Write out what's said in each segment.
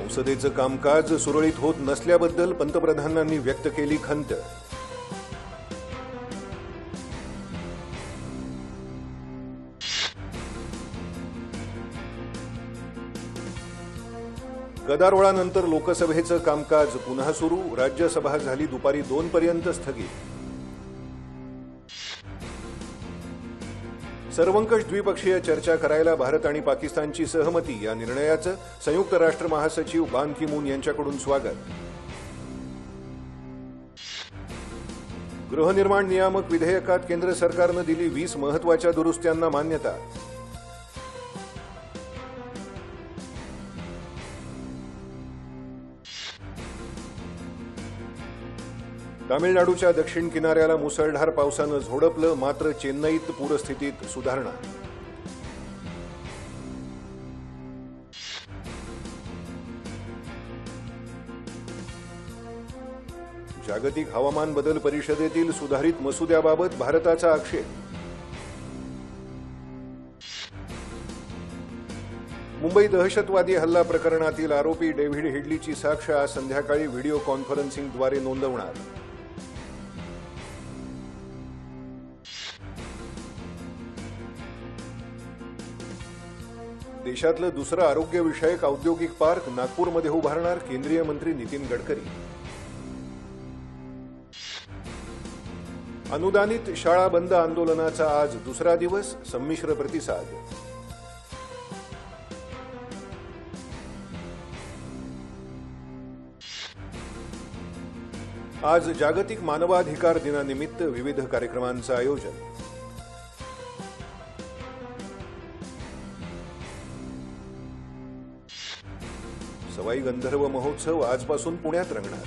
संसदेचं कामकाज सुरळीत होत नसल्याबद्दल पंतप्रधानांनी व्यक्त केली खंत. गदारोळानंतर लोकसभेचं कामकाज पुन्हा सुरू. राज्यसभा झाली दुपारी दोनपर्यंत स्थगित. सर्वंकष द्विपक्षीय चर्चा करायला भारत आणि पाकिस्तानची सहमती या निर्णयाचं संयुक्त राष्ट्र महासचिव बान की मून यांच्याकडून स्वागत. गृहनिर्माण नियामक विधेयकात केंद्र सरकारनं दिली वीस महत्त्वाच्या दुरुस्त्यांना मान्यता. तामिळनाडूच्या दक्षिण किनाऱ्याला मुसळधार पावसानं झोडपलं मात्र चेन्नईत पूरस्थितीत सुधारणा. जागतिक हवामान बदल परिषदेतील सुधारित मसुद्याबाबत भारताचा आक्षेप. मुंबई दहशतवादी हल्ला प्रकरणातील आरोपी डेव्हिड हिडलीची साक्ष आज संध्याकाळी व्हिडिओ कॉन्फरन्सिंगद्वारे नोंदवणार. देशातलं दुसरं आरोग्यविषयक औद्योगिक पार्क नागपूरमध्ये उभारणार केंद्रीय मंत्री नितीन गडकरी. अनुदानित शाळा बंद आंदोलनाचा आज दुसरा दिवस संमिश्र प्रतिसाद. आज जागतिक मानवाधिकार दिनानिमित्त विविध कार्यक्रमांचं आयोजन. सवाई गंधर्व महोत्सव आजपासून पुण्यात रंगणार.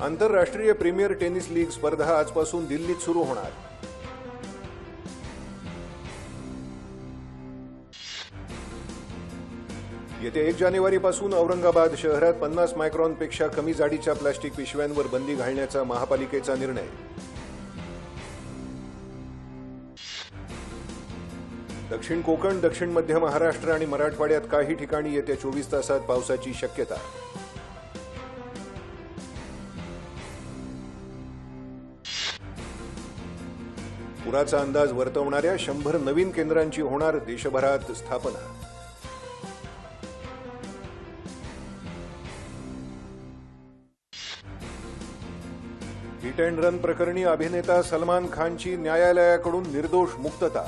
आंतरराष्ट्रीय प्रीमियर टेनिस लीग स्पर्धा आजपासून दिल्लीत सुरू होणार. येत्या एक जानेवारीपासून औरंगाबाद शहरात पन्नास मायक्रॉनपेक्षा कमी जाडीच्या प्लास्टिक पिशव्यांवर बंदी घालण्याचा महापालिकेचा निर्णय. दक्षिण कोकण दक्षिण मध्य महाराष्ट्र आणि मराठवाड्यात काही ठिकाणी येत्या चोवीस तासात पावसाची शक्यता. पुराचा अंदाज वर्तवणाऱ्या शंभर नवीन केंद्रांची होणार देशभरात स्थापना. हिट अँड रन प्रकरणी अभिनेता सलमान खानची न्यायालयाकडून निर्दोष मुक्तता.